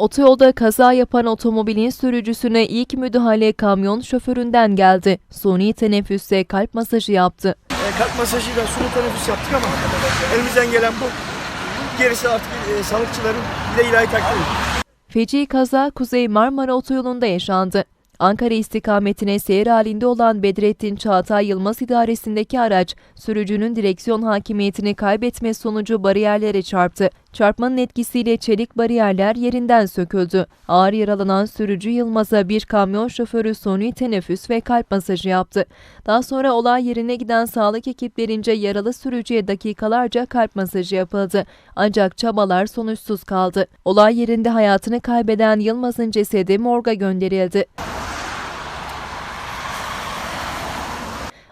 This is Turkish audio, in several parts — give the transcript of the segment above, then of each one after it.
Otoyolda kaza yapan otomobilin sürücüsüne ilk müdahale kamyon şoföründen geldi. Suni teneffüste kalp masajı yaptı. E, kalp masajıyla suni teneffüs yaptık ama elimizden gelen bu. Gerisi artık e, sağlıkçıların de ilahi takdiri. Feci kaza Kuzey Marmara Otoyolu'nda yaşandı. Ankara istikametine seyir halinde olan Bedrettin Çağatay Yılmaz idaresindeki araç, sürücünün direksiyon hakimiyetini kaybetme sonucu bariyerlere çarptı. Çarpmanın etkisiyle çelik bariyerler yerinden söküldü. Ağır yaralanan sürücü Yılmaz'a bir kamyon şoförü suni teneffüs ve kalp masajı yaptı. Daha sonra olay yerine giden sağlık ekiplerince yaralı sürücüye dakikalarca kalp masajı yapıldı. Ancak çabalar sonuçsuz kaldı. Olay yerinde hayatını kaybeden Yılmaz'ın cesedi morga gönderildi.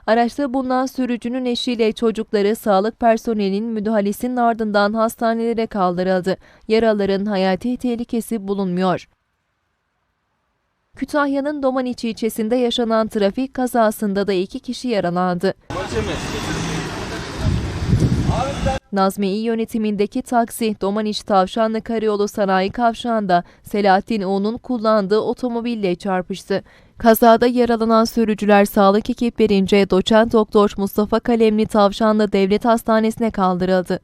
Araçta bulunan sürücünün eşiyle çocukları sağlık personelinin müdahalesinin ardından hastanelere kaldırıldı. Yaralıların hayati tehlikesi bulunmuyor. Kütahya'nın Domaniç ilçesinde yaşanan trafik kazasında da iki kişi yaralandı. Nazmi İ yönetimindeki taksi Domaniç Tavşanlı Karayolu Sanayi Kavşağı'nda Selahattin O'nun kullandığı otomobille çarpıştı. Kazada yaralanan sürücüler sağlık ekiplerince doçent doktor Mustafa Kalemli Tavşanlı Devlet Hastanesi'ne kaldırıldı.